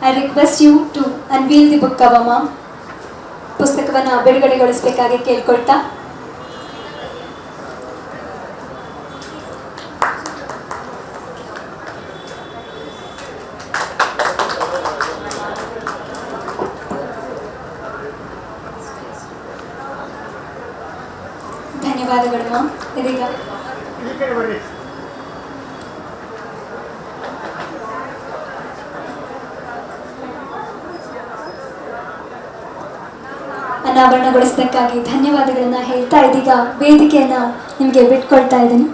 I request you to unveil the book Avamma ಪುಸ್ತಕವನ್ನು ಬಿಡುಗಡೆಗೊಳಿಸಬೇಕಾಗಿ ಕೇಳ್ಕೊಳ್ತಾ ಧನ್ಯವಾದಗಳು ಮ್ಯಾಮ್ ಇದೀಗ ಈ ಕಡೆ ಬರ್ರಿ ಅನಾವರಣಗೊಳಿಸಿದ್ದಕ್ಕಾಗಿ ಧನ್ಯವಾದಗಳನ್ನ ಹೇಳ್ತಾ ಇದೀಗ ವೇದಿಕೆಯನ್ನ ನಿಮಗೆ ಬಿಟ್ಕೊಳ್ತಾ ಇದ್ದೀನಿ.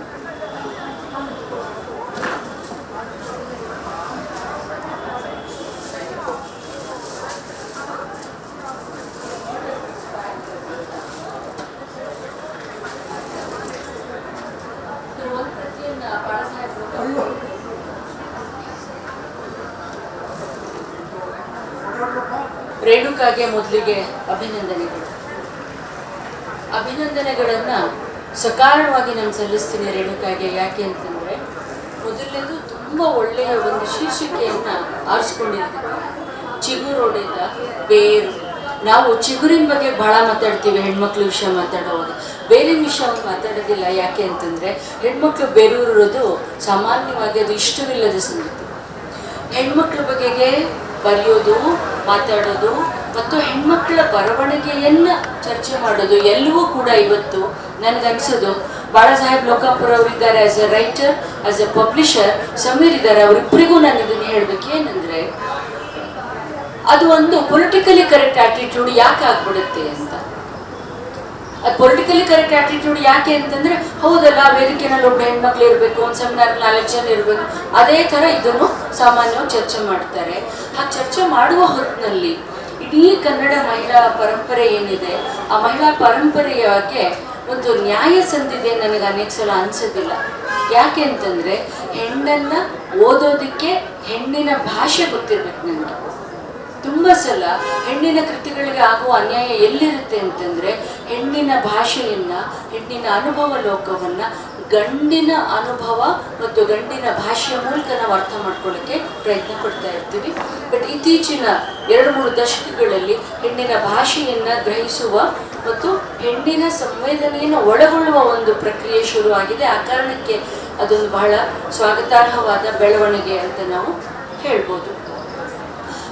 ರೇಣುಕಾಗೆ ಮೊದಲಿಗೆ ಅಭಿನಂದನೆಗಳು. ಅಭಿನಂದನೆಗಳನ್ನು ಸಕಾರಣವಾಗಿ ನಾನು ಸಲ್ಲಿಸ್ತೀನಿ ರೇಣುಕಾಗೆ, ಯಾಕೆ ಅಂತಂದರೆ ಮೊದಲನೇದು ತುಂಬ ಒಳ್ಳೆಯ ಒಂದು ಶೀರ್ಷಿಕೆಯನ್ನು ಚಿಗುರು ಚಿಗುರೊಡೆದ ಬೇರು. ನಾವು ಚಿಗುರಿನ ಬಗ್ಗೆ ಬಹಳ ಮಾತಾಡ್ತೀವಿ, ಹೆಣ್ಮಕ್ಳ ವಿಷಯ ಮಾತಾಡೋವಾಗ. ಬೇರೆ ವಿಷಯ ಮಾತಾಡೋದಿಲ್ಲ, ಯಾಕೆ ಅಂತಂದರೆ ಹೆಣ್ಮಕ್ಳು ಬೇರೂರಿರೋದು ಸಾಮಾನ್ಯವಾಗಿ ಅದು ಇಷ್ಟವಿಲ್ಲದ ಸಂಗತಿ. ಹೆಣ್ಮಕ್ಳ ಬಗೆಗೆ ಬರೆಯೋದು ಮಾತಾಡೋದು ಮತ್ತು ಹೆಣ್ಮಕ್ಳ ಬರವಣಿಗೆಯನ್ನ ಚರ್ಚೆ ಮಾಡೋದು ಎಲ್ಲವೂ ಕೂಡ ಇವತ್ತು ನನಗನ್ಸೋದು. ಬಾಳಾ ಸಾಹೇಬ್ ಲೋಕಾಪುರ ಅವರಿದ್ದಾರೆ as a writer as a publisher Sameer ಇದ್ದಾರೆ ಅವರಿಬ್ಬರಿಗೂ ನಾನು ಇದನ್ನು ಹೇಳಬೇಕು. ಏನಂದ್ರೆ, ಅದು ಒಂದು ಪೊಲಿಟಿಕಲಿ ಕರೆಕ್ಟ್ ಆಟಿಟ್ಯೂಡ್ ಯಾಕೆ ಆಗ್ಬಿಡುತ್ತೆ ಅಂತ. ಅದು ಪೊಲಿಟಿಕಲಿ ಕರೆಕ್ಟ್ ಆಟಿಟ್ಯೂಡ್ ಯಾಕೆ ಅಂತಂದ್ರೆ, ಹೌದಲ್ಲ, ವೇದಿಕೆನಲ್ಲಿ ಒಬ್ಬ ಹೆಣ್ಮಕ್ಳು ಇರಬೇಕು, ಒಂದು ಸೆಮಿನಾರ್ ನಾಲ್ಕು ಜನ ಇರಬೇಕು. ಅದೇ ಥರ ಇದನ್ನು ಸಾಮಾನ್ಯವಾಗಿ ಚರ್ಚೆ ಮಾಡ್ತಾರೆ. ಆ ಚರ್ಚೆ ಮಾಡುವ ಹೊತ್ತಿನಲ್ಲಿ ಇಡೀ ಕನ್ನಡ ಮಹಿಳಾ ಪರಂಪರೆ ಏನಿದೆ, ಆ ಮಹಿಳಾ ಪರಂಪರೆಯಾಗೆ ಒಂದು ನ್ಯಾಯ ಸಂದಿದೆ ನನಗೆ ಅನೇಕ ಸಲ ಅನ್ಸೋದಿಲ್ಲ. ಯಾಕೆ ಅಂತಂದ್ರೆ, ಹೆಣ್ಣನ್ನ ಓದೋದಕ್ಕೆ ಹೆಣ್ಣಿನ ಭಾಷೆ ಗೊತ್ತಿರ್ಬೇಕು ನನಗೆ. ತುಂಬ ಸಲ ಹೆಣ್ಣಿನ ಕೃತಿಗಳಿಗೆ ಆಗುವ ಅನ್ಯಾಯ ಎಲ್ಲಿರುತ್ತೆ ಅಂತಂದ್ರೆ ಹೆಣ್ಣಿನ ಭಾಷೆಯನ್ನ, ಹೆಣ್ಣಿನ ಅನುಭವ ಲೋಕವನ್ನ ಗಂಡಿನ ಅನುಭವ ಮತ್ತು ಗಂಡಿನ ಭಾಷೆಯ ಮೂಲಕ ನಾವು ಅರ್ಥ ಮಾಡ್ಕೊಳ್ಳೋಕ್ಕೆ ಪ್ರಯತ್ನ ಪಡ್ತಾ ಇರ್ತೀವಿ. ಬಟ್ ಇತ್ತೀಚಿನ ಎರಡು ಮೂರು ದಶಕಗಳಲ್ಲಿ ಹೆಣ್ಣಿನ ಭಾಷೆಯನ್ನ ಗ್ರಹಿಸುವ ಮತ್ತು ಹೆಣ್ಣಿನ ಸಂವೇದನೆಯನ್ನು ಒಳಗೊಳ್ಳುವ ಒಂದು ಪ್ರಕ್ರಿಯೆ ಶುರುವಾಗಿದೆ ಆ ಕಾರಣಕ್ಕೆ ಅದೊಂದು ಬಹಳ ಸ್ವಾಗತಾರ್ಹವಾದ ಬೆಳವಣಿಗೆ ಅಂತ ನಾವು ಹೇಳ್ಬೋದು.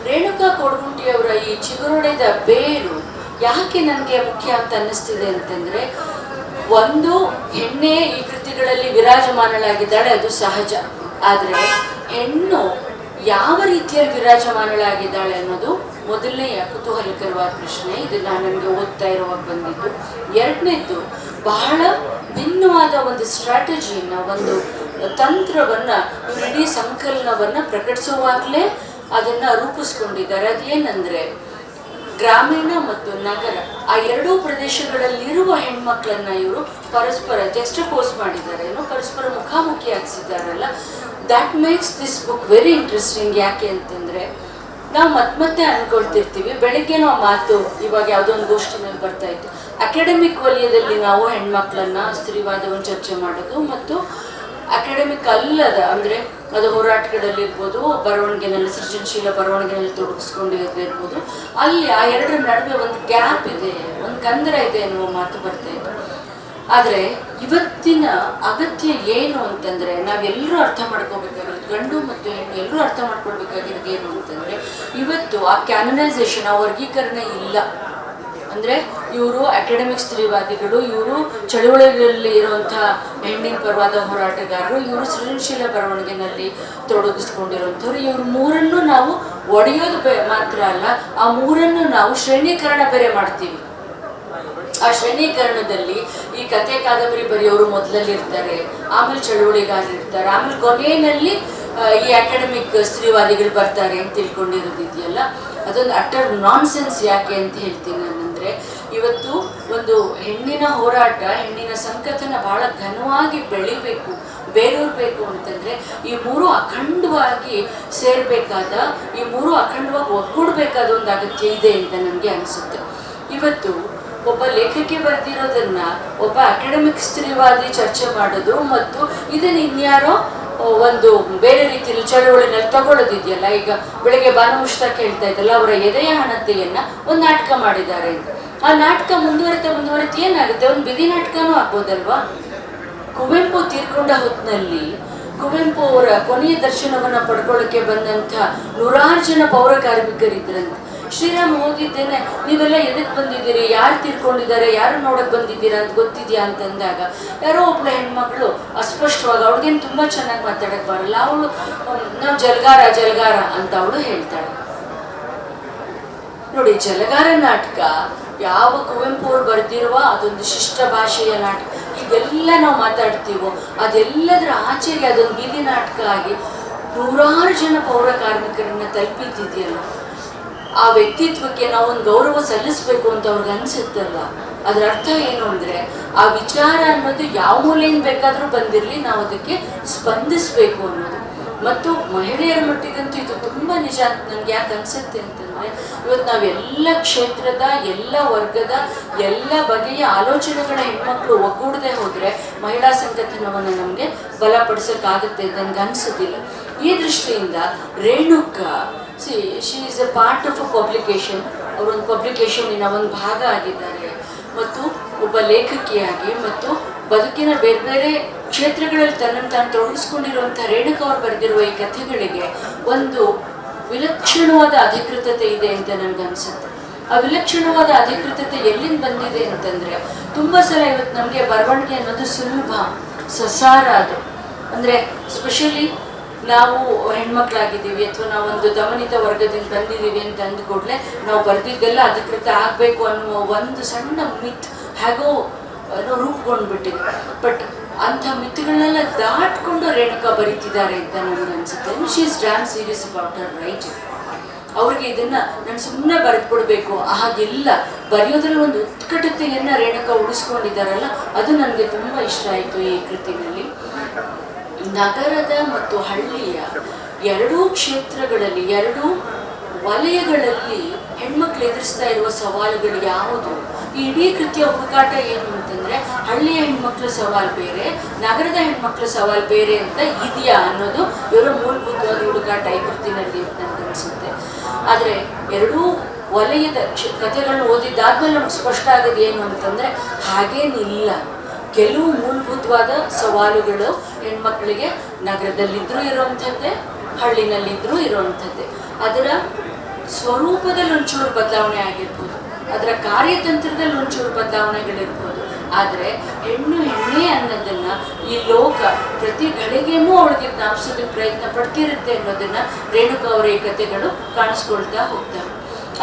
ರೇಣುಕಾ ಕೊಡಗುಂಟಿಯವರ ಈ ಚಿಗುರೊಡೆದ ಬೇರು ಯಾಕೆ ನನಗೆ ಮುಖ್ಯ ಅಂತ ಅನ್ನಿಸ್ತಿದೆ ಅಂತಂದ್ರೆ, ಒಂದು ಹೆಣ್ಣೆ ಈ ಕೃತಿಗಳಲ್ಲಿ ವಿರಾಜಮಾನಳಾಗಿದ್ದಾಳೆ, ಅದು ಸಹಜ. ಆದರೆ ಹೆಣ್ಣು ಯಾವ ರೀತಿಯಲ್ಲಿ ವಿರಾಜಮಾನಳಾಗಿದ್ದಾಳೆ ಅನ್ನೋದು ಮೊದಲನೆಯ ಕುತೂಹಲಕರವಾದ ಪ್ರಶ್ನೆ. ನಾನು ನನಗೆ ಓದ್ತಾ ಇರುವಾಗ ಬಂದಿದ್ದು. ಎರಡನೇದ್ದು, ಬಹಳ ಭಿನ್ನವಾದ ಒಂದು ಸ್ಟ್ರಾಟಜಿಯನ್ನ, ಒಂದು ತಂತ್ರವನ್ನ, ಇಡೀ ಸಂಕಲನವನ್ನ ಪ್ರಕಟಿಸುವಾಗಲೇ ಅದನ್ನ ರೂಪಿಸ್ಕೊಂಡಿದ್ದಾರೆ. ಅದೇನಂದ್ರೆ ಗ್ರಾಮೀಣ ಮತ್ತು ನಗರ, ಆ ಎರಡೂ ಪ್ರದೇಶಗಳಲ್ಲಿರುವ ಹೆಣ್ಮಕ್ಳನ್ನ ಇವರು ಪರಸ್ಪರ ಜಸ್ಟ್ ಪೋಸ್ಟ್ ಮಾಡಿದ್ದಾರೆ. ಏನೋ ಪರಸ್ಪರ ಮುಖಾಮುಖಿ ಹಾಕ್ಸಿದಾರಲ್ಲ that makes this book very interesting ಯಾಕೆ ಅಂತಂದ್ರೆ, ನಾವು ಮತ್ತೆ ಮತ್ತೆ ಅನ್ಕೊಳ್ತಿರ್ತೀವಿ. ಬೆಳಗ್ಗೆ ನಾವು ಮಾತು, ಇವಾಗ ಯಾವುದೋ ಒಂದು ಗೋಷ್ಠಿನಲ್ಲಿ ಬರ್ತಾ ಇತ್ತು. ಅಕಾಡೆಮಿಕ್ ವಲಯದಲ್ಲಿ ನಾವು ಹೆಣ್ಮಕ್ಳನ್ನ ಸ್ತ್ರೀವಾದವನ್ನು ಚರ್ಚೆ ಮಾಡೋದು ಮತ್ತು ಅಕಾಡೆಮಿಕ್ ಅಲ್ಲದ, ಅಂದ್ರೆ ಅದು ಹೋರಾಟಗಳಲ್ಲಿರ್ಬೋದು, ಬರವಣಿಗೆನಲ್ಲಿ ಸೃಜನಶೀಲ ಬರವಣಿಗೆನಲ್ಲಿ ತೊಡಗಿಸ್ಕೊಂಡಿರ್ಬೋದು ಅಲ್ಲಿ ಆ ಎರಡರ ನಡುವೆ ಒಂದು ಗ್ಯಾಪ್ ಇದೆ, ಒಂದು ಕಂದರ ಇದೆ ಅನ್ನುವ ಮಾತು ಬರ್ತಾ ಇತ್ತು. ಆದರೆ ಇವತ್ತಿನ ಅಗತ್ಯ ಏನು ಅಂತಂದರೆ, ನಾವೆಲ್ಲರೂ ಅರ್ಥ ಮಾಡ್ಕೋಬೇಕಾಗಿರೋದು, ಗಂಡು ಮತ್ತು ಹೆಣ್ಣು ಎಲ್ಲರೂ ಅರ್ಥ ಮಾಡ್ಕೊಳ್ಬೇಕಾಗಿರೋದು ಏನು ಅಂತಂದರೆ, ಇವತ್ತು ಆ ಕ್ಯಾನನೈಸೇಷನ್ ಆ ವರ್ಗೀಕರಣ ಇಲ್ಲ. ಅಂದ್ರೆ ಇವರು ಅಕಾಡೆಮಿಕ್ ಸ್ತ್ರೀವಾದಿಗಳು, ಇವರು ಚಳುವಳಿಗಳಲ್ಲಿ ಇರುವಂತಹ ಹೆಣ್ಣಿನ ಪರವಾದ ಹೋರಾಟಗಾರರು, ಇವರು ಸೃಜನಶೀಲ ಬರವಣಿಗೆನಲ್ಲಿ ತೊಡಗಿಸ್ಕೊಂಡಿರುವಂಥವ್ರು. ಇವರು ಮೂರನ್ನು ನಾವು ಒಡೆಯೋದು ಮಾತ್ರ ಅಲ್ಲ, ಆ ಮೂರನ್ನು ನಾವು ಶ್ರೇಣೀಕರಣ ಬೇರೆ ಮಾಡ್ತೀವಿ. ಆ ಶ್ರೇಣೀಕರಣದಲ್ಲಿ ಈ ಕತೆ ಕಾದಂಬರಿ ಬರೆಯೋರು ಮೊದಲಲ್ಲಿ ಇರ್ತಾರೆ ಆಮೇಲೆ ಚಳುವಳಿಗಾರರಿರ್ತಾರೆ, ಆಮೇಲೆ ಕೊನೆಯಲ್ಲಿ ಈ ಅಕಾಡೆಮಿಕ್ ಸ್ತ್ರೀವಾದಿಗಳು ಬರ್ತಾರೆ ಅಂತ ತಿಳ್ಕೊಂಡಿರೋದಿದೆಯಲ್ಲ, ಅದೊಂದು ಅಟರ್ ನಾನ್ಸೆನ್ಸ್ ಯಾಕೆ ಅಂತ ಹೇಳ್ತೀನಿ ನಾನಂದ್ರೆ ಇವತ್ತು ಒಂದು ಹೆಣ್ಣಿನ ಹೋರಾಟ, ಹೆಣ್ಣಿನ ಸಂಕಥನ ಬಹಳ ಘನವಾಗಿ ಬೆಳಿಬೇಕು, ಬೇರೂರ್ಬೇಕು ಅಂತಂದ್ರೆ ಈ ಮೂರು ಅಖಂಡವಾಗಿ ಸೇರ್ಬೇಕಾದ, ಈ ಮೂರು ಅಖಂಡವಾಗಿ ಒಗ್ಗೂಡ್ಬೇಕಾದ ಒಂದು ಅಗತ್ಯ ಇದೆ ಅಂತ ನನಗೆ ಅನಿಸುತ್ತೆ. ಇವತ್ತು ಒಬ್ಬ ಲೇಖಕಿ ಬರೆದಿರೋದನ್ನ, ಒಬ್ಬ ಅಕಾಡೆಮಿಕ್ ಸ್ತ್ರೀವಾದಿ ಚರ್ಚೆ ಮಾಡೋದು ಮತ್ತು ಇದನ್ನ ಇನ್ಯಾರೋ ಒಂದು ಬೇರೆ ರೀತಿಯಲ್ಲಿ ಚಳುವಳಿನಲ್ಲಿ ತಗೊಳ್ಳೋದಿದೆಯಲ್ಲ, ಈಗ ಬೆಳಗ್ಗೆ ಬಾನು ಕೇಳ್ತಾ ಹೇಳ್ತಾ ಇದ್ದಲ್ಲ, ಅವರ ಎದೆಯ ಹಣತೆಯನ್ನ ಒಂದು ನಾಟಕ ಮಾಡಿದ್ದಾರೆ ಅಂತ. ಆ ನಾಟಕ ಮುಂದುವರಿತ ಮುಂದುವರಿತ ಏನಾಗುತ್ತೆ? ಒಂದು ಬಿದಿ ನಾಟಕನೂ ಆಗ್ಬೋದಲ್ವಾ? ಕುವೆಂಪು ತೀರ್ಕೊಂಡ ಹೊತ್ತಿನಲ್ಲಿ ಕುವೆಂಪು ಅವರ ಕೊನೆಯ ದರ್ಶನವನ್ನ ಪಡ್ಕೊಳ್ಳೋಕೆ ಬಂದಂಥ ನೂರಾರು ಜನ ಪೌರ ಕಾರ್ಮಿಕರಿದ್ರಂತೆ. ಶ್ರೀರಾಮ್ ಹೋಗಿದ್ದೇನೆ, ನೀವೆಲ್ಲ ಎದಕ್ಕೆ ಬಂದಿದ್ದೀರಿ? ಯಾರು ತೀರ್ಕೊಂಡಿದ್ದಾರೆ? ಯಾರು ನೋಡಕ್ಕೆ ಬಂದಿದ್ದೀರಾ ಅಂತ ಗೊತ್ತಿದ್ಯಾ ಅಂತಂದಾಗ, ಯಾರೋ ಒಬ್ಳ ಹೆಣ್ಮಕ್ಳು ಅಸ್ಪಷ್ಟವಾಗಿ ಅವ್ಳಿಗೇನು ತುಂಬಾ ಚೆನ್ನಾಗಿ ಮಾತಾಡಕ್ಕೆ ಬರಲ್ಲ. ಅವಳು ನಾವು ಜಲಗಾರ ಜಲಗಾರ ಅಂತ ಅವಳು ಹೇಳ್ತಾಳೆ. ನೋಡಿ, ಜಲಗಾರ ನಾಟಕ ಯಾವ ಕುವೆಂಪು ಅವ್ರು ಬರೆದಿರುವ ಅದೊಂದು ಶಿಷ್ಟ ಭಾಷೆಯ ನಾಟಕ. ಇದೆಲ್ಲ ನಾವು ಮಾತಾಡ್ತೀವೋ, ಅದೆಲ್ಲದರ ಆಚೆಗೆ ಅದೊಂದು ಬೀದಿ ನಾಟಕ ಆಗಿ ನೂರಾರು ಜನ ಪೌರ ಕಾರ್ಮಿಕರನ್ನ ತಲುಪಿದ್ದಿದೆಯಲ್ಲ. ಆ ವ್ಯಕ್ತಿತ್ವಕ್ಕೆ ನಾವು ಒಂದು ಗೌರವ ಸಲ್ಲಿಸ್ಬೇಕು ಅಂತ ಅವ್ರಿಗೆ ಅನ್ಸುತ್ತಲ್ಲ. ಅದರ ಅರ್ಥ ಏನು ಅಂದ್ರೆ, ಆ ವಿಚಾರ ಅನ್ನೋದು ಯಾವ ಮೂಲೆಯಿಂದ ಬೇಕಾದರೂ ಬಂದಿರಲಿ, ನಾವು ಅದಕ್ಕೆ ಸ್ಪಂದಿಸ್ಬೇಕು ಅನ್ನೋದು. ಮತ್ತು ಮಹಿಳೆಯರ ಮಟ್ಟಿಗಂತೂ ಇದು ತುಂಬ ನಿಜ ನನ್ಗೆ ಯಾಕೆ ಅನ್ಸುತ್ತೆ ಅಂತಂದ್ರೆ, ಇವತ್ತು ನಾವೆಲ್ಲ ಕ್ಷೇತ್ರದ, ಎಲ್ಲ ವರ್ಗದ, ಎಲ್ಲ ಬಗೆಯ ಆಲೋಚನೆಗಳ ಹೆಣ್ಮಕ್ಳು ಒಗ್ಗೂಡದೆ ಹೋದ್ರೆ ಮಹಿಳಾ ಸಂಘಟನವನ್ನು ನಮಗೆ ಬಲಪಡಿಸೋಕ್ಕಾಗುತ್ತೆ ನನ್ಗೆ ಅನ್ಸುದಿಲ್ಲ. ಈ ದೃಷ್ಟಿಯಿಂದ Renuka C she is a part of a publication ಅವರೊಂದು ಪಬ್ಲಿಕೇಶನಿನ ಒಂದು ಭಾಗ ಆಗಿದ್ದಾರೆ. ಮತ್ತು ಒಬ್ಬ ಲೇಖಕಿಯಾಗಿ ಮತ್ತು ಬದುಕಿನ ಬೇರೆ ಬೇರೆ ಕ್ಷೇತ್ರಗಳಲ್ಲಿ ತನ್ನನ್ನು ತಾನು ತೊಡಗಿಸ್ಕೊಂಡಿರುವಂಥ ರೇಣುಕಾ ಅವರು ಬರೆದಿರುವ ಈ ಕಥೆಗಳಿಗೆ ಒಂದು ವಿಲಕ್ಷಣವಾದ ಅಧಿಕೃತತೆ ಇದೆ ಅಂತ ನನಗನ್ಸುತ್ತೆ ಆ ವಿಲಕ್ಷಣವಾದ ಅಧಿಕೃತತೆ ಎಲ್ಲಿಂದ ಬಂದಿದೆ ಅಂತಂದ್ರೆ ತುಂಬಾ ಸಲ ಇವತ್ತು ನಮಗೆ ಬರವಣಿಗೆ ಅನ್ನೋದು ಸುಲಭ, ಸಸಾರ ಅದು. ಅಂದ್ರೆ ಸ್ಪೆಷಲಿ ನಾವು ಹೆಣ್ಮಕ್ಳಾಗಿದ್ದೀವಿ ಅಥವಾ ನಾವೊಂದು ದಮನಿತ ವರ್ಗದಿಂದ ಬಂದಿದ್ದೀವಿ ಅಂತ ಅಂದ್ಕೂಡ್ಲೆ ನಾವು ಬರೆದಿದ್ದೆಲ್ಲ ಅಧಿಕೃತ ಆಗಬೇಕು ಅನ್ನುವ ಒಂದು ಸಣ್ಣ ಮಿತ್ ಹೇಗೋ ಏನೋ ರೂಪುಗೊಂಡ್ಬಿಟ್ಟಿದೆ. ಬಟ್ ಅಂಥ ಮಿತಿಗಳನ್ನೆಲ್ಲ ದಾಟ್ಕೊಂಡು ರೇಣುಕಾ ಬರೀತಿದ್ದಾರೆ ಅಂತ ನನಗೆ ಅನಿಸುತ್ತೆ. She is damn serious about her write ಅವ್ರಿಗೆ ಇದನ್ನ ನಾನು ಸುಮ್ಮನೆ ಬರೆದ್ಬಿಡ್ಬೇಕು. ಹಾಗೆಲ್ಲ ಬರೆಯೋದ್ರಲ್ಲಿ ಒಂದು ಉತ್ಕಟತೆಯನ್ನು ರೇಣುಕಾ ಉಳಿಸ್ಕೊಂಡಿದ್ದಾರಲ್ಲ, ಅದು ನನಗೆ ತುಂಬ ಇಷ್ಟ ಆಯಿತು ಈ ಕೃತಿನಲ್ಲಿ. ನಗರದ ಮತ್ತು ಹಳ್ಳಿಯ ಎರಡೂ ಕ್ಷೇತ್ರಗಳಲ್ಲಿ, ಎರಡೂ ವಲಯಗಳಲ್ಲಿ ಹೆಣ್ಮಕ್ಳು ಎದುರಿಸ್ತಾ ಇರುವ ಸವಾಲುಗಳು ಯಾವುದು? ಈ ಇಡೀ ಕೃತಿಯ ಹುಡುಕಾಟ ಏನು ಅಂತಂದ್ರೆ ಹಳ್ಳಿಯ ಹೆಣ್ಮಕ್ಳ ಸವಾಲು ಬೇರೆ, ನಗರದ ಹೆಣ್ಮಕ್ಳ ಸವಾಲು ಬೇರೆ ಅಂತ ಇದೆಯಾ ಅನ್ನೋದು ಇವರ ಮೂಲಭೂತವಾದ ಹುಡುಕಾಟ ಈ ಕೃತಿನಲ್ಲಿ ಅಂತ ನನಗೆ ಅನಿಸುತ್ತೆ. ಆದರೆ ಎರಡೂ ವಲಯದ ಕಥೆಗಳನ್ನ ಓದಿದ್ದಾದ್ಮೇಲೆ ನಮ್ಗೆ ಸ್ಪಷ್ಟ ಆಗೋದು ಏನು ಅಂತಂದರೆ ಹಾಗೇನಿಲ್ಲ. ಕೆಲವು ಮೂಲಭೂತವಾದ ಸವಾಲುಗಳು ಹೆಣ್ಮಕ್ಳಿಗೆ ನಗರದಲ್ಲಿದ್ದರೂ ಇರೋವಂಥದ್ದೇ ಹಳ್ಳಿನಲ್ಲಿದ್ದರೂ ಇರೋವಂಥದ್ದೇ. ಅದರ ಸ್ವರೂಪದಲ್ಲಿ ಒಂಚೂರು ಬದಲಾವಣೆ ಆಗಿರ್ಬೋದು. ಅದರ ಕಾರ್ಯತಂತ್ರದಲ್ಲಿ ಒಂಚೂರು ಬದಲಾವಣೆಗಳಿರ್ಬೋದು. ಆದರೆ ಹೆಣ್ಣು ಹೆಣ್ಣೆ ಅನ್ನೋದನ್ನ ಈ ಲೋಕ ಪ್ರತಿ ಗಳಿಗೆನೂ ಅವಳಿಗೆ ಜ್ಞಾಪಿಸೋದಕ್ಕೆ ಪ್ರಯತ್ನ ಪಡ್ತಿರುತ್ತೆ ಅನ್ನೋದನ್ನ ರೇಣುಕಾ ಅವರ ಈ ಕಥೆಗಳು ಕಾಣಿಸ್ಕೊಳ್ತಾ ಹೋಗ್ತವೆ.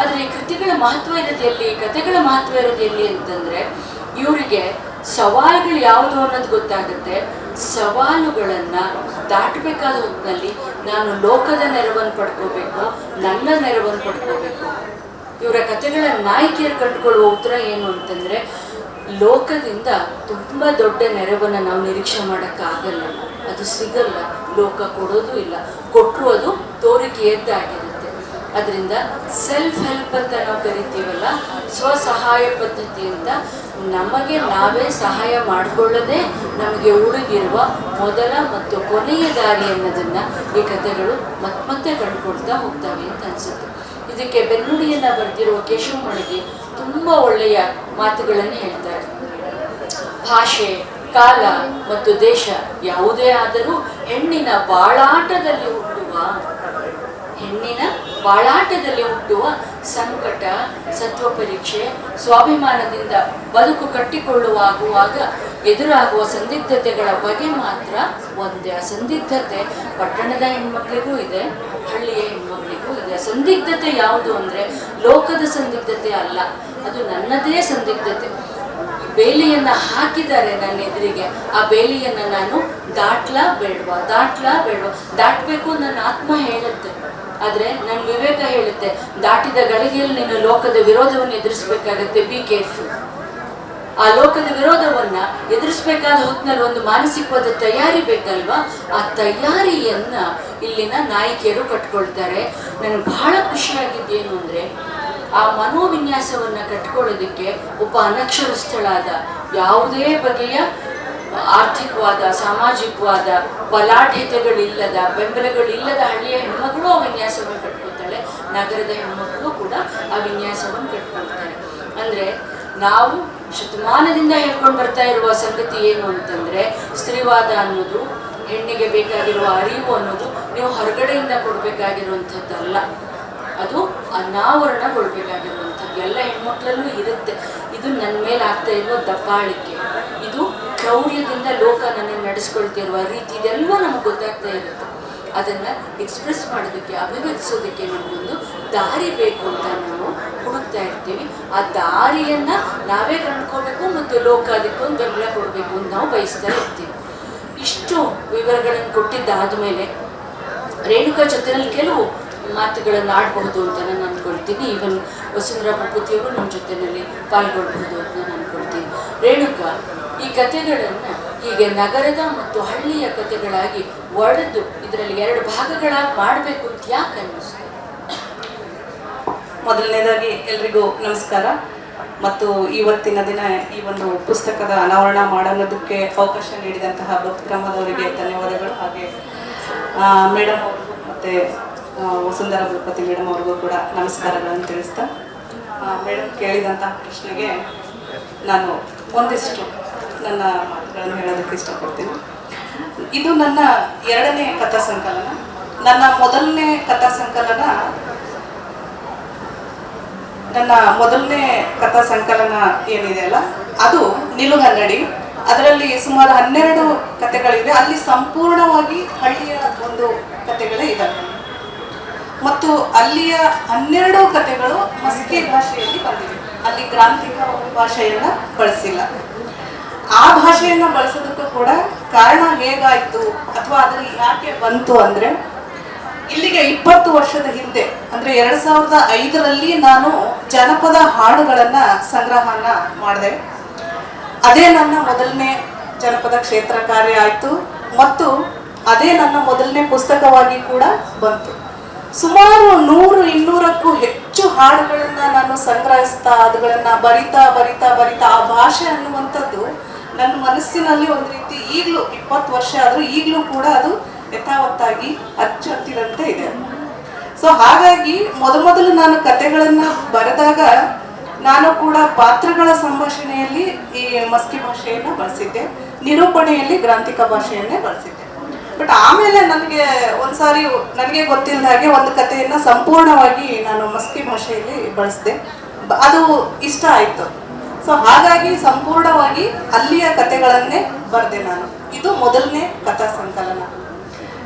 ಆದರೆ ಈ ಕೃತಿಗಳ ಮಹತ್ವ ಇರೋದು ಎಲ್ಲಿ? ಈ ಕಥೆಗಳ ಮಹತ್ವ ಇರೋದು ಎಲ್ಲಿ ಅಂತಂದ್ರೆ ಇವರಿಗೆ ಸವಾಲುಗಳು ಯಾವುದು ಅನ್ನೋದು ಗೊತ್ತಾಗುತ್ತೆ. ಸವಾಲುಗಳನ್ನ ದಾಟಬೇಕಾದ ಹೊತ್ತಿನಲ್ಲಿ ನಾನು ಲೋಕದ ನೆರವನ್ನು ಪಡ್ಕೋಬೇಕು, ನನ್ನ ನೆರವನ್ನು ಪಡ್ಕೋಬೇಕು. ಇವರ ಕಥೆಗಳ ನಾಯಕಿಯರು ಕಂಡುಕೊಳ್ಳುವ ಉತ್ತರ ಏನು ಅಂತಂದ್ರೆ, ಲೋಕದಿಂದ ತುಂಬಾ ದೊಡ್ಡ ನೆರವನ್ನ ನಾವು ನಿರೀಕ್ಷೆ ಮಾಡೋಕ್ಕಾಗಲ್ಲ ಅದು ಸಿಗಲ್ಲ. ಲೋಕ ಕೊಡೋದು ಇಲ್ಲ. ಕೊಟ್ಟರು ಅದು ತೋರಿಕೆಯದ್ದಾಗಿರುತ್ತೆ ಅದರಿಂದ ಸೆಲ್ಫ್ ಹೆಲ್ಪ್ ಅಂತ ನಾವು ಕರಿತೀವಲ್ಲ ಸ್ವಸಹಾಯ ಪದ್ಧತಿ ಅಂತ ನಮಗೆ ನಾವೇ ಸಹಾಯ ಮಾಡಿಕೊಳ್ಳದೆ ನಮಗೆ ಉಳಿದಿರುವ ಮೊದಲ ಮತ್ತು ಕೊನೆಯ ದಾರಿ ಅನ್ನೋದನ್ನ ಈ ಕಥೆಗಳು ಮತ್ತೆ ಮತ್ತೆ ಹೋಗ್ತವೆ ಅಂತ ಅನ್ಸುತ್ತೆ. ಇದಕ್ಕೆ ಬೆನ್ನುಡಿಯನ್ನ ಬರೆದಿರುವ ಕೇಶವ ಮಳಿಗೆ ತುಂಬಾ ಒಳ್ಳೆಯ ಮಾತುಗಳನ್ನು ಹೇಳ್ತಾರೆ. ಭಾಷೆ, ಕಾಲ ಮತ್ತು ದೇಶ ಯಾವುದೇ ಆದರೂ ಹೆಣ್ಣಿನ ಬಾಳಾಟದಲ್ಲಿ ಹುಟ್ಟುವ, ಹೆಣ್ಣಿನ ಬಾಳಾಟದಲ್ಲಿ ಹುಟ್ಟುವ ಸಂಕಟ ಸತ್ವ ಪರೀಕ್ಷೆ ಸ್ವಾಭಿಮಾನದಿಂದ ಬದುಕು ಕಟ್ಟಿಕೊಳ್ಳುವಾಗುವಾಗ ಎದುರಾಗುವ ಸಂದಿಗ್ಧತೆಗಳ ಬಗೆ ಮಾತ್ರ ಒಂದೇ. ಆ ಸಂದಿಗ್ಧತೆ ಪಟ್ಟಣದ ಹೆಣ್ಮಕ್ಳಿಗೂ ಇದೆ, ಹಳ್ಳಿಯ ಹೆಣ್ಮಕ್ಳಿಗೂ ಸಂದಿಗ್ಧತೆ ಯಾವುದು ಅಂದ್ರೆ ಲೋಕದ ಸಂದಿಗ್ಧತೆ ಅಲ್ಲ. ಅದು ನನ್ನದೇ ಸಂದಿಗ್ಧತೆ. ಬೇಲಿಯನ್ನ ಹಾಕಿದ್ದಾರೆ ನನ್ನ ಎದುರಿಗೆ. ಆ ಬೇಲಿಯನ್ನ ನಾನು ದಾಟ್ಲಾ ಬೇಡವಾ ದಾಟ್ಲಾ ಬೇಡವಾ. ದಾಟ್ಬೇಕು ನನ್ನ ಆತ್ಮ ಹೇಳುತ್ತೆ. ಆದ್ರೆ ನನ್ನ ವಿವೇಕ ಹೇಳುತ್ತೆ, ದಾಟಿದ ಗಳಿಗೆಯಲ್ಲಿ ನೀನು ಲೋಕದ ವಿರೋಧವನ್ನು ಎದುರಿಸಬೇಕಾಗತ್ತೆ. ಬಿ ಕೇರ್ಫುಲ್ ಆ ಲೋಕದ ವಿರೋಧವನ್ನ ಎದುರಿಸಬೇಕಾದ ಹೊತ್ತಿನಲ್ಲಿ ಒಂದು ಮಾನಸಿಕವಾದ ತಯಾರಿ ಬೇಕಲ್ವಾ? ಆ ತಯಾರಿಯನ್ನ ಇಲ್ಲಿನ ನಾಯಕಿಯರು ಕಟ್ಕೊಳ್ತಾರೆ. ನನಗೆ ಬಹಳ ಖುಷಿಯಾಗಿದ್ದೇನು ಅಂದ್ರೆ, ಆ ಮನೋವಿನ್ಯಾಸವನ್ನ ಕಟ್ಕೊಳ್ಳೋದಕ್ಕೆ ಒಬ್ಬ ಅನಕ್ಷರಸ್ಥಳಾದ ಯಾವುದೇ ಬಗೆಯ ಆರ್ಥಿಕವಾದ, ಸಾಮಾಜಿಕವಾದ ಬಲಾಢ್ಯತೆಗಳಿಲ್ಲದ, ಬೆಂಬಲಗಳಿಲ್ಲದ ಹಳ್ಳಿಯ ಹೆಣ್ಮಗಳು ಆ ವಿನ್ಯಾಸವನ್ನು ಕಟ್ಕೊಳ್ತಾಳೆ. ನಗರದ ಹೆಣ್ಮಕ್ಳು ಕೂಡ ಆ ವಿನ್ಯಾಸವನ್ನು ಕಟ್ಕೊಳ್ತಾರೆ. ಅಂದ್ರೆ ನಾವು ಶತಮಾನದಿಂದ ಹೇಳ್ಕೊಂಡು ಬರ್ತಾ ಇರುವ ಸಂಗತಿ ಏನು ಅಂತಂದ್ರೆ, ಸ್ತ್ರೀವಾದ ಅನ್ನೋದು, ಹೆಣ್ಣಿಗೆ ಬೇಕಾಗಿರುವ ಅರಿವು ಅನ್ನೋದು ನೀವು ಹೊರಗಡೆಯಿಂದ ಕೊಡಬೇಕಾಗಿರುವಂಥದ್ದಲ್ಲ. ಅದು ಅನಾವರಣಗೊಳ್ಬೇಕಾಗಿರುವಂಥದ್ದು. ಎಲ್ಲ ಹೆಣ್ಮಕ್ಳಲ್ಲೂ ಇರುತ್ತೆ. ಇದು ನನ್ನ ಮೇಲೆ ಆಗ್ತಾ ಇರುವ ದಬ್ಬಾಳಿಕೆ. ಇದು ಕ್ರೌರ್ಯದಿಂದ ಲೋಕ ನನ್ನ ನಡೆಸ್ಕೊಳ್ತಿರುವ ರೀತಿ ಇದೆಲ್ಲ ನಮ್ಗೆ ಗೊತ್ತಾಗ್ತಾ ಇರುತ್ತೆ. ಅದನ್ನ ಎಕ್ಸ್ಪ್ರೆಸ್ ಮಾಡೋದಕ್ಕೆ ಅಭಿವ್ಯಕ್ತಿಸೋದಕ್ಕೆ ನಮಗೊಂದು ದಾರಿ ಬೇಕು ಅಂತ ನಾವು ಹುಡುಕ್ತಾ ಇರ್ತೀವಿ. ಆ ದಾರಿಯನ್ನ ನಾವೇ ಕಂಡ್ಕೋಬೇಕು ಮತ್ತು ಲೋಕ ಅದಕ್ಕೊಂದು ಬೆಂಬಲ ಕೊಡಬೇಕು ಅಂತ ನಾವು ಬಯಸ್ತಾ ಇರ್ತೀವಿ. ಇಷ್ಟು ವಿವರಗಳನ್ನು ಕೊಟ್ಟಿದ್ದಾದ ಮೇಲೆ ರೇಣುಕಾ ಜೊತೆಯಲ್ಲಿ ಕೆಲವು ಮಾತುಗಳನ್ನು ಆಡಬಹುದು ಅಂತ ನಾನು ಅನ್ಕೊಳ್ತೀನಿ ಈವನ್ ವಸುಂಧರಾ ಭೂಪತಿಯವರು ನಮ್ಮ ಜೊತೆಯಲ್ಲಿ ಪಾಲ್ಗೊಳ್ಬಹುದು ಅಂತ ನಾನು ಅಂದ್ಕೊಳ್ತೀನಿ. ರೇಣುಕಾ, ಈ ಕಥೆಗಳನ್ನು ಹೀಗೆ ನಗರದ ಮತ್ತು ಹಳ್ಳಿಯ ಕಥೆಗಳಾಗಿ ಒಡೆದು ಇದರಲ್ಲಿ ಎರಡು ಭಾಗಗಳಾಗಿ ಮಾಡಬೇಕು ಅಂತ ಯಾಕೆ ಅನ್ನಿಸ್ತು? ಮೊದಲನೇದಾಗಿ ಎಲ್ರಿಗೂ ನಮಸ್ಕಾರ. ಮತ್ತು ಇವತ್ತಿನ ದಿನ ಈ ಒಂದು ಪುಸ್ತಕದ ಅನಾವರಣ ಮಾಡೋದಕ್ಕೆ ಅವಕಾಶ ನೀಡಿದಂತಹ ಭಕ್ತಿರಾಮದವರಿಗೆ ಧನ್ಯವಾದಗಳು. ಹಾಗೆ ಮೇಡಮ್ ಅವ್ರಿಗೂ ಮತ್ತು ವಸುಂಧರಾ ಭೂಪತಿ ಮೇಡಮ್ ಅವ್ರಿಗೂ ಕೂಡ ನಮಸ್ಕಾರಗಳನ್ನು ತಿಳಿಸ್ತಾ ಮೇಡಮ್ ಕೇಳಿದಂತಹ ಪ್ರಶ್ನೆಗೆ ನಾನು ಒಂದಿಷ್ಟು ನನ್ನ ಮಾತುಗಳನ್ನು ಹೇಳೋದಕ್ಕೆ ಇಷ್ಟಪಡ್ತೀನಿ. ಇದು ನನ್ನ ಎರಡನೇ ಕಥಾ ಸಂಕಲನ. ನನ್ನ ಮೊದಲನೇ ಕಥಾ ಸಂಕಲನ ನನ್ನ ಮೊದಲನೇ ಕಥಾ ಸಂಕಲನ ಏನಿದೆ ಅಲ್ಲ, ಅದು ನಿಲುಗನ್ನಡಿ ಅದರಲ್ಲಿ ಸುಮಾರು ಹನ್ನೆರಡು ಕಥೆಗಳಿವೆ. ಅಲ್ಲಿ ಸಂಪೂರ್ಣವಾಗಿ ಹಳ್ಳಿಯ ಒಂದು ಕಥೆಗಳೇ ಇದ್ದಾವೆ ಮತ್ತು ಅಲ್ಲಿಯ ಹನ್ನೆರಡು ಕಥೆಗಳು ಮಸ್ಕಿ ಭಾಷೆಯಲ್ಲಿ ಬಂದಿವೆ. ಅಲ್ಲಿ ಗ್ರಾಂಥಿಕ ಭಾಷೆಯನ್ನ ಬಳಸಿಲ್ಲ. ಆ ಭಾಷೆಯನ್ನ ಬಳಸೋದಕ್ಕೂ ಕೂಡ ಕಾರಣ ಹೇಗಾಯ್ತು? ಅಥವಾ ಅದರಲ್ಲಿ ಯಾಕೆ ಬಂತು ಅಂದ್ರೆ ಇಲ್ಲಿಗೆ ಇಪ್ಪತ್ತು ವರ್ಷದ ಹಿಂದೆ, ಅಂದ್ರೆ ಎರಡ್ ಸಾವಿರದ ಐದರಲ್ಲಿ ನಾನು ಜನಪದ ಹಾಡುಗಳನ್ನ ಸಂಗ್ರಹನ ಮಾಡಿದೆ. ಅದೇ ನನ್ನ ಮೊದಲನೇ ಜನಪದ ಕ್ಷೇತ್ರ ಕಾರ್ಯ ಆಯ್ತು, ಮತ್ತು ಅದೇ ನನ್ನ ಮೊದಲನೇ ಪುಸ್ತಕವಾಗಿ ಕೂಡ ಬಂತು. ಸುಮಾರು ನೂರು, ಇನ್ನೂರಕ್ಕೂ ಹೆಚ್ಚು ಹಾಡುಗಳನ್ನ ನಾನು ಸಂಗ್ರಹಿಸ್ತಾ, ಅದುಗಳನ್ನ ಬರಿತಾ ಬರಿತಾ ಬರಿತಾ, ಆ ಭಾಷೆ ಅನ್ನುವಂಥದ್ದು ನನ್ನ ಮನಸ್ಸಿನಲ್ಲಿ ಒಂದು ರೀತಿ ಈಗಲೂ ಇಪ್ಪತ್ತು ವರ್ಷ ಆದ್ರೂ ಈಗಲೂ ಕೂಡ ಅದು ಯಥಾವತ್ತಾಗಿ ಅಚ್ಚೊತ್ತಿದಂತೆ ಇದೆ. ಸೊ ಹಾಗಾಗಿ ಮೊದಮೊದಲು ನಾನು ಕತೆಗಳನ್ನ ಬರೆದಾಗ ನಾನು ಕೂಡ ಪಾತ್ರಗಳ ಸಂಭಾಷಣೆಯಲ್ಲಿ ಈ ಮಸ್ಕಿ ಭಾಷೆಯನ್ನು ಬಳಸಿದ್ದೆ. ನಿರೂಪಣೆಯಲ್ಲಿ ಗ್ರಾಂಥಿಕ ಭಾಷೆಯನ್ನೇ ಬಳಸಿದ್ದೆ. ಬಟ್ ಆಮೇಲೆ ನನಗೆ ಒಂದ್ಸಾರಿ ನನಗೆ ಗೊತ್ತಿಲ್ಲದ ಹಾಗೆ ಒಂದು ಕಥೆಯನ್ನು ಸಂಪೂರ್ಣವಾಗಿ ನಾನು ಮಸ್ಕಿ ಭಾಷೆಯಲ್ಲಿ ಬಳಸಿದೆ. ಅದು ಇಷ್ಟ ಆಯ್ತು. ಸೊ ಹಾಗಾಗಿ ಸಂಪೂರ್ಣವಾಗಿ ಅಲ್ಲಿಯ ಕಥೆಗಳನ್ನೇ ಬರೆದೆ ನಾನು. ಇದು ಮೊದಲನೇ ಕಥಾ ಸಂಕಲನ.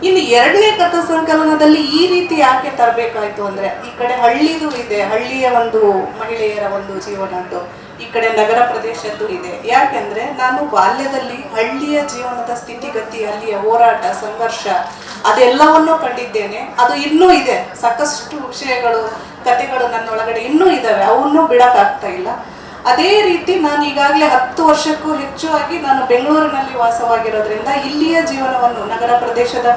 ಇನ್ನು ಎರಡನೇ ಕಥಾ ಸಂಕಲನದಲ್ಲಿ ಈ ರೀತಿ ಯಾಕೆ ತರಬೇಕಾಯ್ತು ಅಂದ್ರೆ ಈ ಕಡೆ ಹಳ್ಳಿದು ಇದೆ, ಹಳ್ಳಿಯ ಒಂದು ಮಹಿಳೆಯರ ಒಂದು ಜೀವನದ್ದು, ಈ ಕಡೆ ನಗರ ಪ್ರದೇಶದ್ದು ಇದೆ. ಯಾಕೆಂದ್ರೆ ನಾನು ಬಾಲ್ಯದಲ್ಲಿ ಹಳ್ಳಿಯ ಜೀವನದ ಸ್ಥಿತಿಗತಿ, ಅಲ್ಲಿಯ ಹೋರಾಟ, ಸಂಘರ್ಷ, ಅದೆಲ್ಲವನ್ನೂ ಕಂಡಿದ್ದೇನೆ. ಅದು ಇನ್ನೂ ಇದೆ. ಸಾಕಷ್ಟು ವಿಷಯಗಳು, ಕಥೆಗಳು ನನ್ನೊಳಗಡೆ ಇನ್ನೂ ಇದ್ದಾವೆ ಅವನ್ನೂ ಬಿಡಕ್ಕಾಗ್ತಾ ಇಲ್ಲ. ಅದೇ ರೀತಿ ನಾನು ಈಗಾಗಲೇ ಹತ್ತು ವರ್ಷಕ್ಕೂ ಹೆಚ್ಚು ಆಗಿ ನಾನು ಬೆಂಗಳೂರಿನಲ್ಲಿ ವಾಸವಾಗಿರೋದ್ರಿಂದ ಇಲ್ಲಿಯ ಜೀವನವನ್ನು, ನಗರ ಪ್ರದೇಶದ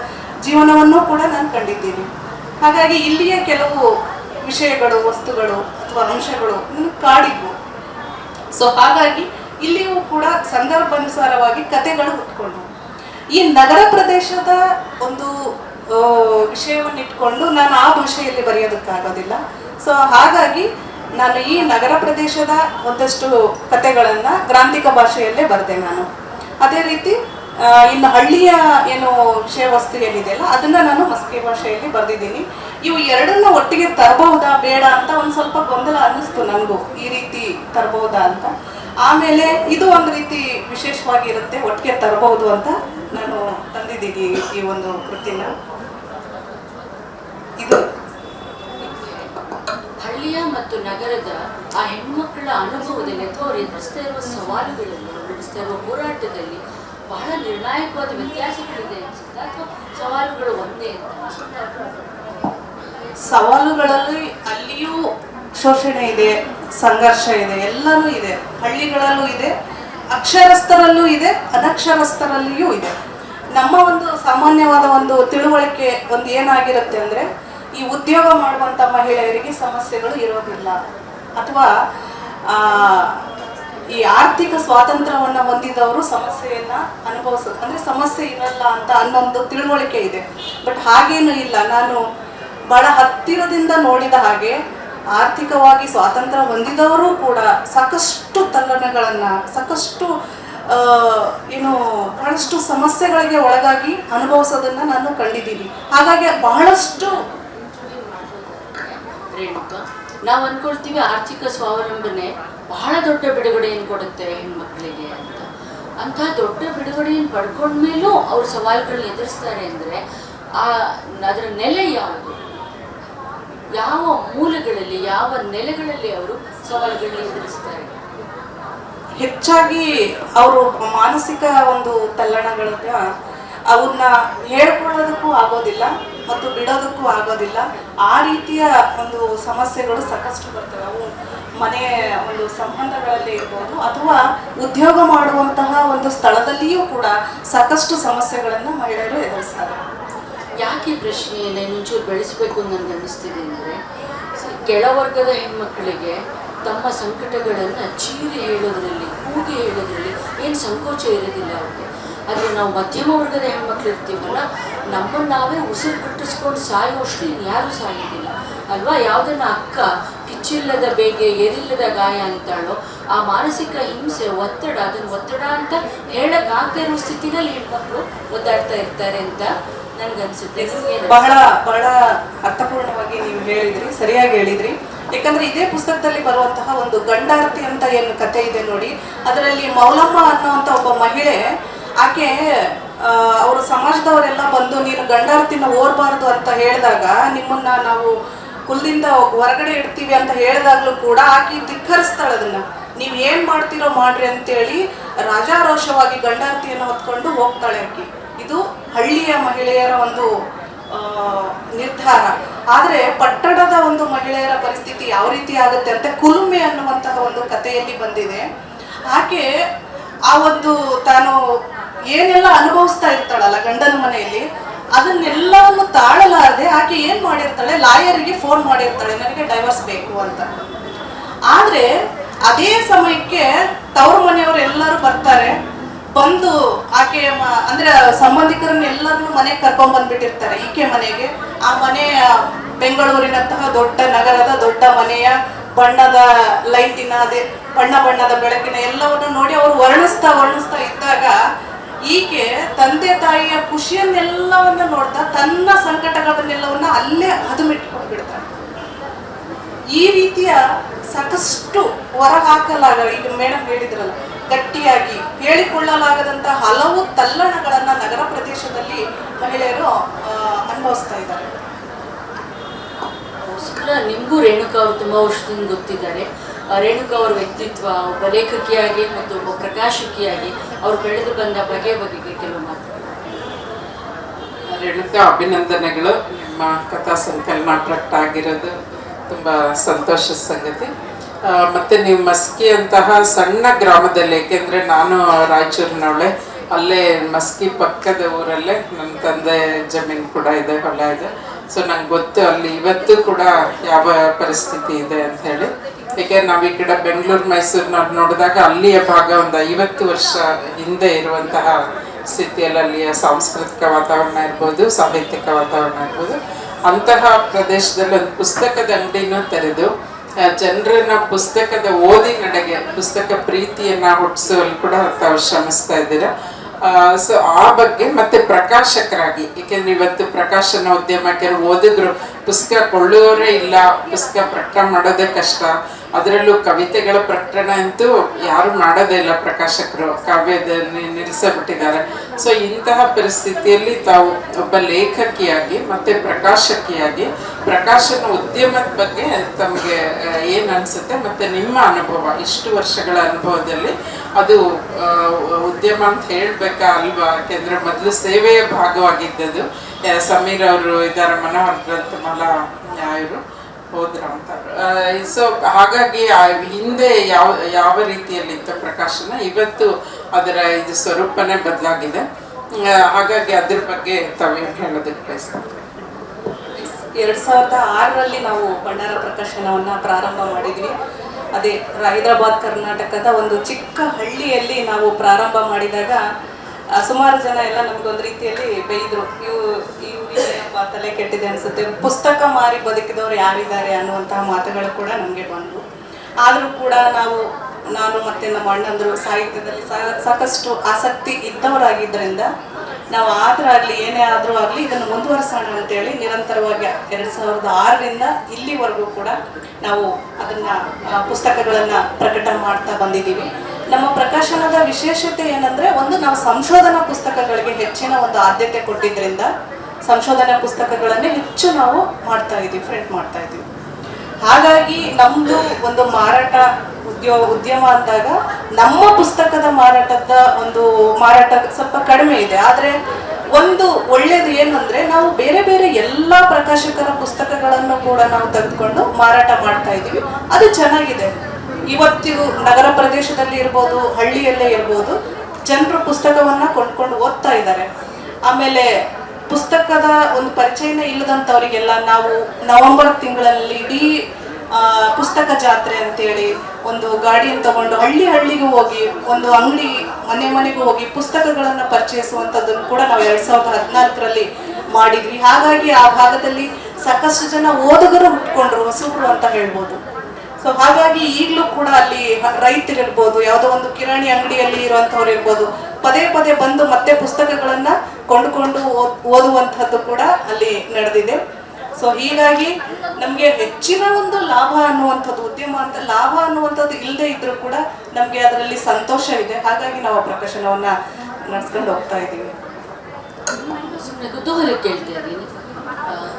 ಜೀವನವನ್ನು ಕೂಡ ನಾನು ಕಂಡಿದ್ದೀನಿ. ಹಾಗಾಗಿ ಇಲ್ಲಿಯ ಕೆಲವು ವಿಷಯಗಳು, ವಸ್ತುಗಳು ಅಥವಾ ಅಂಶಗಳು ಕಾಡಿದ್ವು. ಸೊ ಹಾಗಾಗಿ ಇಲ್ಲಿಯೂ ಕೂಡ ಸಂದರ್ಭಾನುಸಾರವಾಗಿ ಕತೆಗಳು ಹುಟ್ಕೊಂಡ್ವು. ಈ ನಗರ ಪ್ರದೇಶದ ಒಂದು ವಿಷಯವನ್ನು ಇಟ್ಕೊಂಡು ನಾನು ಆ ಭಾಷೆಯಲ್ಲಿ ಬರೆಯೋದಕ್ಕಾಗೋದಿಲ್ಲ. ಸೊ ಹಾಗಾಗಿ ನಾನು ಈ ನಗರ ಪ್ರದೇಶದ ಒಂದಷ್ಟು ಕಥೆಗಳನ್ನು ಗ್ರಾಂಥಿಕ ಭಾಷೆಯಲ್ಲೇ ಬರೆದೆ ನಾನು. ಅದೇ ರೀತಿ ಇನ್ನು ಹಳ್ಳಿಯ ಏನು ವಿಷಯ ವಸ್ತು ಏನಿದೆಯಲ್ಲ ಅದನ್ನ ನಾನು ಮಸ್ಕಿ ಭಾಷೆಯಲ್ಲಿ ಬರೆದಿದ್ದೀನಿ. ಇವು ಎರಡನ್ನ ಒಟ್ಟಿಗೆ ತರಬಹುದಾ ಬೇಡ ಅಂತ ಒಂದು ಸ್ವಲ್ಪ ಗೊಂದಲ ಅನ್ನಿಸ್ತು ನನಗೂ, ಈ ರೀತಿ ತರಬಹುದಾ ಅಂತ. ಆಮೇಲೆ ಇದು ಒಂದು ರೀತಿ ವಿಶೇಷವಾಗಿರುತ್ತೆ, ಒಟ್ಟಿಗೆ ತರಬಹುದು ಅಂತ ನಾನು ತಂದಿದ್ದೀನಿ ಈ ಒಂದು ಕೃತಿನ. ಇದು. ಹಳ್ಳಿಯ ಮತ್ತು ನಗರದ ಆ ಹೆಣ್ಮಕ್ಕಳ ಅನುಭವದಲ್ಲಿ ಅಥವಾ ಅವರು ಎದುರಿಸ್ತಾ ಇರುವ ಸವಾಲುಗಳಲ್ಲಿ, ಎದುರಿಸ್ತಾ ಇರುವ ಹೋರಾಟದಲ್ಲಿ ಬಹಳ ನಿರ್ಣಾಯಕವಾದ ವ್ಯತ್ಯಾಸಗಳಿದೆ ಅನಿಸುತ್ತೆ? ಅಥವಾ ಸವಾಲುಗಳು ಒಂದೇ ಅಂತ ಸವಾಲುಗಳಲ್ಲಿ ಅಲ್ಲಿಯೂ ಶೋಷಣೆ ಇದೆ, ಸಂಘರ್ಷ ಇದೆ, ಎಲ್ಲನೂ ಇದೆ. ಹಳ್ಳಿಗಳಲ್ಲೂ ಇದೆ, ಅಕ್ಷರಸ್ಥರಲ್ಲೂ ಇದೆ, ಅನಕ್ಷರಸ್ಥರಲ್ಲಿಯೂ ಇದೆ. ನಮ್ಮ ಒಂದು ಸಾಮಾನ್ಯವಾದ ಒಂದು ತಿಳುವಳಿಕೆ ಒಂದು ಏನಾಗಿರುತ್ತೆ ಅಂದ್ರೆ ಈ ಉದ್ಯೋಗ ಮಾಡುವಂತ ಮಹಿಳೆಯರಿಗೆ ಸಮಸ್ಯೆಗಳು ಇರೋದಿಲ್ಲ. ಅಥವಾ ಈ ಆರ್ಥಿಕ ಸ್ವಾತಂತ್ರ್ಯವನ್ನು ಹೊಂದಿದವರು ಸಮಸ್ಯೆಯನ್ನ ಅನುಭವಿಸೋದು. ಅಂದ್ರೆ ಸಮಸ್ಯೆ ಇರಲ್ಲ ಅಂತ ಅನ್ನೊಂದು ತಿಳುವಳಿಕೆ ಇದೆ. ಬಟ್ ಹಾಗೇನು ಇಲ್ಲ. ನಾನು ಬಹಳ ಹತ್ತಿರದಿಂದ ನೋಡಿದ ಹಾಗೆ ಆರ್ಥಿಕವಾಗಿ ಸ್ವಾತಂತ್ರ್ಯ ಹೊಂದಿದವರು ಕೂಡ ಸಾಕಷ್ಟು ತಲ್ಲಣಗಳನ್ನ, ಸಾಕಷ್ಟು ಏನು, ಬಹಳಷ್ಟು ಸಮಸ್ಯೆಗಳಿಗೆ ಒಳಗಾಗಿ ಅನುಭವಿಸೋದನ್ನ ನಾನು ಕಂಡಿದ್ದೀನಿ. ಹಾಗಾಗಿ ಬಹಳಷ್ಟು ರೇಣುಕಾ ನಾವು ಅನ್ಕೊಳ್ತೀವಿ ಆರ್ಥಿಕ ಸ್ವಾವಲಂಬನೆ ಬಹಳ ದೊಡ್ಡ ಬಿಡುಗಡೆಯನ್ನು ಕೊಡುತ್ತೆ ಹೆಣ್ಮಕ್ಳಿಗೆ ಅಂತ. ಅಂಥ ದೊಡ್ಡ ಬಿಡುಗಡೆಯನ್ನು ಪಡ್ಕೊಂಡ್ಮೇಲೂ ಅವ್ರು ಸವಾಲುಗಳನ್ನ ಎದುರಿಸ್ತಾರೆ ಅಂದರೆ ಆ, ಅದರ ನೆಲೆ ಯಾವುದು? ಯಾವ ಮೂಲಗಳಲ್ಲಿ, ಯಾವ ನೆಲೆಗಳಲ್ಲಿ ಅವರು ಸವಾಲುಗಳನ್ನ ಎದುರಿಸ್ತಾರೆ? ಹೆಚ್ಚಾಗಿ ಅವರು ಮಾನಸಿಕ ಒಂದು ತಲ್ಲಣಗಳನ್ನ ಅವನ್ನ ಹೇಳ್ಕೊಳ್ಳೋದಕ್ಕೂ ಆಗೋದಿಲ್ಲ ಮತ್ತು ಬಿಡೋದಕ್ಕೂ ಆಗೋದಿಲ್ಲ. ಆ ರೀತಿಯ ಒಂದು ಸಮಸ್ಯೆಗಳು ಸಾಕಷ್ಟು ಬರ್ತವೆ. ಅವು ಮನೆ ಒಂದು ಸಂಬಂಧಗಳಲ್ಲಿ ಇರ್ಬೋದು ಅಥವಾ ಉದ್ಯೋಗ ಮಾಡುವಂತಹ ಒಂದು ಸ್ಥಳದಲ್ಲಿಯೂ ಕೂಡ ಸಾಕಷ್ಟು ಸಮಸ್ಯೆಗಳನ್ನು ಮಹಿಳೆಯರು ಎದುರಿಸ್ತಾರೆ. ಯಾಕೆ ಪ್ರಶ್ನೆಯನ್ನು ಇನ್ನೊಂಚೂರು ಬೆಳೆಸಬೇಕು ಅಂತ ನನಗೆ ಅನ್ನಿಸ್ತಿದೆ ಅಂದರೆ ಕೆಳವರ್ಗದ ಹೆಣ್ಮಕ್ಕಳಿಗೆ ತಮ್ಮ ಸಂಕಟಗಳನ್ನು ಚೀರಿ ಹೇಳೋದ್ರಲ್ಲಿ, ಕೂಗಿ ಹೇಳೋದ್ರಲ್ಲಿ ಏನು ಸಂಕೋಚ ಇರೋದಿಲ್ಲ ಅವ್ರಿಗೆ? ಆದರೆ ನಾವು ಮಧ್ಯಮ ವರ್ಗದ ಹೆಣ್ಮಕ್ಳು ಇರ್ತೀವಲ್ಲ ನಮ್ಮನ್ನು ನಾವೇ ಉಸಿರು ಕಟ್ಟಿಸ್ಕೊಂಡು ಸಾಯುವಷ್ಟು ಇನ್ಯಾರೂ ಸಾಯೋದಿಲ್ಲ. ಅಲ್ವಾ? ಯಾವುದನ್ನ ಅಕ್ಕ ಕಿಚ್ಚಿಲ್ಲದ ಬೇಗೆ ಎರಿಲ್ಲದ ಗಾಯ ಅಂತಾಳೋ ಆ ಮಾನಸಿಕ ಹಿಂಸೆ ಒತ್ತಡ ಅದನ್ನ ಒತ್ತಡ ಅಂತ ಹೇಳಕ್ಕಾಗದೇ ಇರೋ ಸ್ಥಿತಿನಲ್ಲಿ ಹೆಣ್ಮಕ್ಳು ಒದ್ದಾಡ್ತಾ ಇರ್ತಾರೆ ಅಂತ ನನ್ಗನ್ಸುತ್ತೆ. ಬಹಳ ಬಹಳ ಅರ್ಥಪೂರ್ಣವಾಗಿ ನೀವು ಹೇಳಿದ್ರಿ ಸರಿಯಾಗಿ ಹೇಳಿದ್ರಿ. ಯಾಕಂದ್ರೆ ಇದೇ ಪುಸ್ತಕದಲ್ಲಿ ಬರುವಂತಹ ಒಂದು ಗಂಡಾರ್ತಿ ಅಂತ ಏನು ಕತೆ ಇದೆ ನೋಡಿ ಅದರಲ್ಲಿ ಮೌಲಮ್ಮ ಅನ್ನುವಂಥ ಒಬ್ಬ ಮಹಿಳೆ ಆಕೆ ಅವರು ಸಮಾಜದವರೆಲ್ಲ ಬಂದು, ನೀನು ಗಂಡಾರ್ತಿನ ಓರ್ಬಾರ್ದು ಅಂತ ಹೇಳಿದಾಗ, ನಿಮ್ಮನ್ನ ನಾವು ಕುಲದಿಂದ ಹೊರಗಡೆ ಇಡ್ತೀವಿ ಅಂತ ಹೇಳಿದಾಗ್ಲೂ ಕೂಡ ಆಕೆ ಧಿಕ್ಕರಿಸ್ತಾಳೆ ಅದನ್ನ. ನೀವು ಏನ್ ಮಾಡ್ತೀರೋ ಮಾಡ್ರಿ ಅಂತೇಳಿ ರಾಜಾರೋಷವಾಗಿ ಗಂಡಾರ್ತಿಯನ್ನು ಹೊತ್ಕೊಂಡು ಹೋಗ್ತಾಳೆ ಆಕೆ. ಇದು ಹಳ್ಳಿಯ ಮಹಿಳೆಯರ ಒಂದು ನಿರ್ಧಾರ. ಆದರೆ ಪಟ್ಟಣದ ಒಂದು ಮಹಿಳೆಯರ ಪರಿಸ್ಥಿತಿ ಯಾವ ರೀತಿ ಆಗುತ್ತೆ ಅಂತ ಕುಲುಮೆ ಅನ್ನುವಂತಹ ಒಂದು ಕಥೆಯಲ್ಲಿ ಬಂದಿದೆ. ಆಕೆ ಆ ಒಂದು ತಾನು ಏನೆಲ್ಲ ಅನುಭವಿಸ್ತಾ ಇರ್ತಾಳಲ್ಲ ಗಂಡನ ಮನೆಯಲ್ಲಿ, ಅದನ್ನೆಲ್ಲವನ್ನು ತಾಳಲಾರದೆ ಆಕೆ ಏನ್ ಮಾಡಿರ್ತಾಳೆ? ಲಾಯರಿಗೆ ಫೋನ್ ಮಾಡಿರ್ತಾಳೆ, ನನಗೆ ಡೈವರ್ಸ್ ಬೇಕು ಅಂತ. ಆದ್ರೆ ಅದೇ ಸಮಯಕ್ಕೆ ತವ್ರ ಮನೆಯವರು ಎಲ್ಲರೂ ಬರ್ತಾರೆ. ಬಂದು ಆಕೆ ಅಂದ್ರೆ ಸಂಬಂಧಿಕರನ್ನ ಎಲ್ಲರನ್ನು ಮನೆಗೆ ಕರ್ಕೊಂಡ್ ಬಂದ್ಬಿಟ್ಟಿರ್ತಾರೆ, ಈಕೆ ಮನೆಗೆ. ಆ ಮನೆ ಬೆಂಗಳೂರಿನಂತಹ ದೊಡ್ಡ ನಗರದ ದೊಡ್ಡ ಮನೆಯ ಬಣ್ಣದ ಲೈಟಿನ, ಅದೇ ಬಣ್ಣ ಬಣ್ಣದ ಬೆಳಕಿನ ಎಲ್ಲವನ್ನು ನೋಡಿ ಅವರು ವರ್ಣಿಸ್ತಾ ವರ್ಣಿಸ್ತಾ ಇದ್ದಾಗ ಈಕೆ ತಂದೆ ತಾಯಿಯ ಖುಷಿಯನ್ನೆಲ್ಲವನ್ನ ನೋಡ್ತಾ ತನ್ನ ಸಂಕಟಗಳನ್ನೆಲ್ಲವನ್ನ ಅಲ್ಲೇ ಹದುಮಿಟ್ಕೊಂಡು ಬಿಡ್ತಾಳೆ ಈ ರೀತಿಯ ಸಾಕಷ್ಟು ಹೊರಹಾಕಲಾಗ, ಈಗ ಮೇಡಮ್ ಹೇಳಿದ್ರಲ್ಲ, ಗಟ್ಟಿಯಾಗಿ ಹೇಳಿಕೊಳ್ಳಲಾಗದಂತಹ ಹಲವು ತಲ್ಲಣಗಳನ್ನ ನಗರ ಪ್ರದೇಶದಲ್ಲಿ ಮಹಿಳೆಯರು ಅನುಭವಿಸ್ತಾ ಇದ್ದಾರೆ. ನಿಮಗೂ ರೇಣುಕಾ ಅವರು ತುಂಬಾ ವರ್ಷದಿಂದ ಗೊತ್ತಿದ್ದಾರೆ. ರೇಣುಕಾ ಅವರ ವ್ಯಕ್ತಿತ್ವ, ಒಬ್ಬ ಲೇಖಕಿಯಾಗಿ ಮತ್ತು ಒಬ್ಬ ಪ್ರಕಾಶಕಿಯಾಗಿ ಅವರು ಬೆಳೆದು ಬಂದ ಬಗೆ ಬಗೆಗೆ ಕೆಲವು ಮಾತು. ರೇಣುಕಾ, ಅಭಿನಂದನೆಗಳು. ನಿಮ್ಮ ಕಥಾ ಸಂಕಲನ ಪ್ರಕಟ ಆಗಿರೋದು ತುಂಬ ಸಂತೋಷದ ಸಂಗತಿ. ಮತ್ತೆ ನೀವು ಮಸ್ಕಿ ಅಂತಹ ಸಣ್ಣ ಗ್ರಾಮದಲ್ಲಿ, ಏಕೆಂದರೆ ನಾನು ರಾಯಚೂರಿನವಳೆ, ಅಲ್ಲೇ ಮಸ್ಕಿ ಪಕ್ಕದ ಊರಲ್ಲೇ ನನ್ನ ತಂದೆ ಜಮೀನು ಕೂಡ ಇದೆ, ಹೊಲ ಇದೆ. ಸೊ ನಂಗೆ ಗೊತ್ತು ಅಲ್ಲಿ ಇವತ್ತು ಕೂಡ ಯಾವ ಪರಿಸ್ಥಿತಿ ಇದೆ ಅಂತ ಹೇಳಿ. ಏಕೆ ನಾವು ಈ ಕಡೆ ಬೆಂಗಳೂರು ಮೈಸೂರಿನಲ್ಲಿ ನೋಡಿದಾಗ ಅಲ್ಲಿಯ ಭಾಗ ಒಂದು ಐವತ್ತು ವರ್ಷ ಹಿಂದೆ ಇರುವಂತಹ ಸ್ಥಿತಿಯಲ್ಲಿ ಅಲ್ಲಿಯ ಸಾಂಸ್ಕೃತಿಕ ವಾತಾವರಣ ಇರ್ಬೋದು, ಸಾಹಿತ್ಯಿಕ ವಾತಾವರಣ ಇರ್ಬೋದು. ಅಂತಹ ಪ್ರದೇಶದಲ್ಲಿ ಒಂದು ಪುಸ್ತಕದ ಅಂಗಡಿನೂ ತೆರೆದು ಜನರನ್ನ ಪುಸ್ತಕದ ಓದಿನಡೆಗೆ ಪುಸ್ತಕ ಪ್ರೀತಿಯನ್ನ ಹುಟ್ಟಿಸುವಲ್ಲಿ ಕೂಡ ತಾವು ಶ್ರಮಿಸ್ತಾ ಇದ್ದೀರಾ? ಸೊ ಆ ಬಗ್ಗೆ ಮತ್ತೆ ಪ್ರಕಾಶಕರಾಗಿ, ಏಕೆಂದ್ರೆ ಇವತ್ತು ಪ್ರಕಾಶನ ಉದ್ಯಮಕ್ಕೆ ಓದಿದ್ರು, ಪುಸ್ತಕ ಕೊಳ್ಳುವವರೇ ಇಲ್ಲ, ಪುಸ್ತಕ ಪ್ರಕಟ ಮಾಡೋದೇ ಕಷ್ಟ. ಅದರಲ್ಲೂ ಕವಿತೆಗಳ ಪ್ರಕಟಣೆ ಅಂತೂ ಯಾರು ಮಾಡೋದೇ ಇಲ್ಲ. ಪ್ರಕಾಶಕರು ಕಾವ್ಯದ ನಿಲ್ಲಿಸಬಿಟ್ಟಿದ್ದಾರೆ. ಸೊ ಇಂತಹ ಪರಿಸ್ಥಿತಿಯಲ್ಲಿ ತಾವು ಒಬ್ಬ ಲೇಖಕಿಯಾಗಿ, ಮತ್ತೆ ಪ್ರಕಾಶಕಿಯಾಗಿ, ಪ್ರಕಾಶನ ಉದ್ಯಮದ ಬಗ್ಗೆ ತಮಗೆ ಏನು ಅನಿಸುತ್ತೆ, ಮತ್ತೆ ನಿಮ್ಮ ಅನುಭವ, ಇಷ್ಟು ವರ್ಷಗಳ ಅನುಭವದಲ್ಲಿ ಅದು ಉದ್ಯಮ ಅಂತ ಹೇಳಬೇಕಾ ಅಲ್ವಾ? ಯಾಕೆಂದ್ರೆ ಮೊದಲು ಸೇವೆಯ ಭಾಗವಾಗಿದ್ದದು ಸಮೀರ್ ಅವರು ಇದ್ದಾರೆ, ಮನೋಹರ್ ಗ್ರಂಥಮಾಲಾ ಇವರು ಹೋದ್ರ ಸೊ ಹಾಗಾಗಿ ಹಿಂದೆ ಯಾವ ಯಾವ ರೀತಿಯಲ್ಲಿತ್ತು ಪ್ರಕಾಶನ ಇವತ್ತು ಅದರ ಇದು ಸ್ವರೂಪನೇ ಬದಲಾಗಿದೆ. ಹಾಗಾಗಿ ಅದ್ರ ಬಗ್ಗೆ ತಾವೇ ಹೇಳೋದಕ್ಕೆ ಬಯಸ್ತಾರೆ ಎರಡು ಸಾವಿರದ ಆರರಲ್ಲಿ ನಾವು ಭಂಡಾರ ಪ್ರಕಾಶನವನ್ನು ಪ್ರಾರಂಭ ಮಾಡಿದ್ವಿ. ಅದೇ ಹೈದರಾಬಾದ್ ಕರ್ನಾಟಕದ ಒಂದು ಚಿಕ್ಕ ಹಳ್ಳಿಯಲ್ಲಿ ನಾವು ಪ್ರಾರಂಭ ಮಾಡಿದಾಗ ಸುಮಾರು ಜನ ಎಲ್ಲ ನಮ್ಗೊಂದು ರೀತಿಯಲ್ಲಿ ಬೈದರು ಇವು ಇವು ಏನಪ್ಪ ತಲೆ ಕೆಟ್ಟಿದೆ ಅನಿಸುತ್ತೆ. ಪುಸ್ತಕ ಮಾರಿ ಬದುಕಿದವರು ಯಾರಿದ್ದಾರೆ ಅನ್ನುವಂತಹ ಮಾತುಗಳು ಕೂಡ ನಮಗೆ ಬಂದವು. ಆದರೂ ಕೂಡ ನಾವು, ನಾನು ಮತ್ತು ನಮ್ಮ ಅಣ್ಣಂದರು ಸಾಹಿತ್ಯದಲ್ಲಿ ಸಾಕಷ್ಟು ಆಸಕ್ತಿ ಇದ್ದವರಾಗಿದ್ದರಿಂದ ನಾವು ಆದ್ರೂ ಆಗಲಿ, ಏನೇ ಆದರೂ ಆಗಲಿ ಇದನ್ನು ಮುಂದುವರಿಸೋಣ ಅಂತೇಳಿ ನಿರಂತರವಾಗಿ ಎರಡು ಸಾವಿರದ ಆರರಿಂದ ಇಲ್ಲಿವರೆಗೂ ಕೂಡ ನಾವು ಅದನ್ನು ಪುಸ್ತಕಗಳನ್ನು ಪ್ರಕಟ ಮಾಡ್ತಾ ಬಂದಿದ್ದೀವಿ. ನಮ್ಮ ಪ್ರಕಾಶನದ ವಿಶೇಷತೆ ಏನಂದ್ರೆ ಒಂದು ನಾವು ಸಂಶೋಧನಾ ಪುಸ್ತಕಗಳಿಗೆ ಹೆಚ್ಚಿನ ಒಂದು ಆದ್ಯತೆ ಕೊಟ್ಟಿದ್ದರಿಂದ ಸಂಶೋಧನಾ ಪುಸ್ತಕಗಳನ್ನೇ ಹೆಚ್ಚು ನಾವು ಮಾಡ್ತಾ ಇದೀವಿ, ಪ್ರಿಂಟ್ ಮಾಡ್ತಾ ಇದೀವಿ. ಹಾಗಾಗಿ ನಮ್ದು ಒಂದು ಮಾರಾಟ ಉದ್ಯೋಗ ಉದ್ಯಮ ಅಂದಾಗ ನಮ್ಮ ಪುಸ್ತಕದ ಮಾರಾಟದ ಒಂದು ಮಾರಾಟ ಸ್ವಲ್ಪ ಕಡಿಮೆ ಇದೆ. ಆದರೆ ಒಂದು ಒಳ್ಳೇದು ಏನಂದ್ರೆ ನಾವು ಬೇರೆ ಬೇರೆ ಎಲ್ಲ ಪ್ರಕಾಶಕರ ಪುಸ್ತಕಗಳನ್ನು ಕೂಡ ನಾವು ತೆಗೆದುಕೊಂಡು ಮಾರಾಟ ಮಾಡ್ತಾ ಇದ್ದೀವಿ ಅದು ಚೆನ್ನಾಗಿದೆ. ಇವತ್ತಿಗೂ ನಗರ ಪ್ರದೇಶದಲ್ಲಿ ಇರ್ಬೋದು, ಹಳ್ಳಿಯಲ್ಲೇ ಇರ್ಬೋದು, ಜನರು ಪುಸ್ತಕವನ್ನ ಕೊಂಡ್ಕೊಂಡು ಓದ್ತಾ ಇದ್ದಾರೆ. ಆಮೇಲೆ ಪುಸ್ತಕದ ಒಂದು ಪರಿಚಯನೇ ಇಲ್ಲದಂಥವರಿಗೆಲ್ಲ ನಾವು ನವೆಂಬರ್ ತಿಂಗಳಲ್ಲಿ ಇಡೀ ಪುಸ್ತಕ ಜಾತ್ರೆ ಅಂತೇಳಿ ಒಂದು ಗಾಡಿಯನ್ನು ತಗೊಂಡು ಹಳ್ಳಿ ಹಳ್ಳಿಗೂ ಹೋಗಿ, ಒಂದು ಅಂಗಡಿ ಮನೆ ಮನೆಗೂ ಹೋಗಿ ಪುಸ್ತಕಗಳನ್ನು ಪರಿಚಯಿಸುವಂಥದ್ದನ್ನು ಕೂಡ ನಾವು ಎರಡು ಸಾವಿರದ ಹದಿನಾಲ್ಕರಲ್ಲಿ ಮಾಡಿದ್ವಿ. ಹಾಗಾಗಿ ಆ ಭಾಗದಲ್ಲಿ ಸಾಕಷ್ಟು ಜನ ಓದುಗರು ಹುಟ್ಕೊಂಡ್ರು, ಹೊಸಬ್ರು ಅಂತ ಹೇಳ್ಬೋದು. ಸೊ ಹಾಗಾಗಿ ಈಗಲೂ ಕೂಡ ಅಲ್ಲಿ ರೈತರಿರ್ಬೋದು, ಯಾವುದೋ ಒಂದು ಕಿರಾಣಿ ಅಂಗಡಿಯಲ್ಲಿ ಇರುವಂಥವ್ರು ಇರ್ಬೋದು, ಪದೇ ಪದೇ ಬಂದು ಮತ್ತೆ ಪುಸ್ತಕಗಳನ್ನು ಕೊಂಡುಕೊಂಡು ಓದ್- ಓದುವಂಥದ್ದು ಕೂಡ ಅಲ್ಲಿ ನಡೆದಿದೆ. ಸೊ ಹೀಗಾಗಿ ನಮಗೆ ಹೆಚ್ಚಿನ ಒಂದು ಲಾಭ ಅನ್ನುವಂಥದ್ದು, ಉದ್ಯಮ ಅಂತ ಲಾಭ ಅನ್ನುವಂಥದ್ದು ಇಲ್ಲದೆ ಇದ್ರೂ ಕೂಡ ನಮಗೆ ಅದರಲ್ಲಿ ಸಂತೋಷ ಇದೆ. ಹಾಗಾಗಿ ನಾವು ಪ್ರಕಾಶನವನ್ನ ನಡ್ಸ್ಕೊಂಡು ಹೋಗ್ತಾ ಇದ್ದೀವಿ.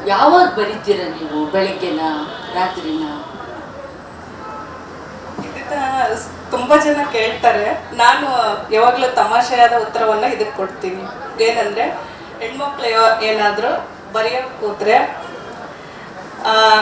ಯಾವಾಗ ಬರೀತೀರ ನೀವು ಬೆಳಿಗ್ಗೆನ, ರಾತ್ರಿನ? ಸ್- ತುಂಬಾ ಜನ ಕೇಳ್ತಾರೆ. ನಾನು ಯಾವಾಗಲೂ ತಮಾಷೆಯಾದ ಉತ್ತರವನ್ನ ಇದಕ್ಕೆ ಕೊಡ್ತೀನಿ. ಏನಂದ್ರೆ, ಹೆಣ್ಮಕ್ಳು ಏನಾದ್ರೂ ಬರೆಯೋಕ್ ಕೂತ್ರೆ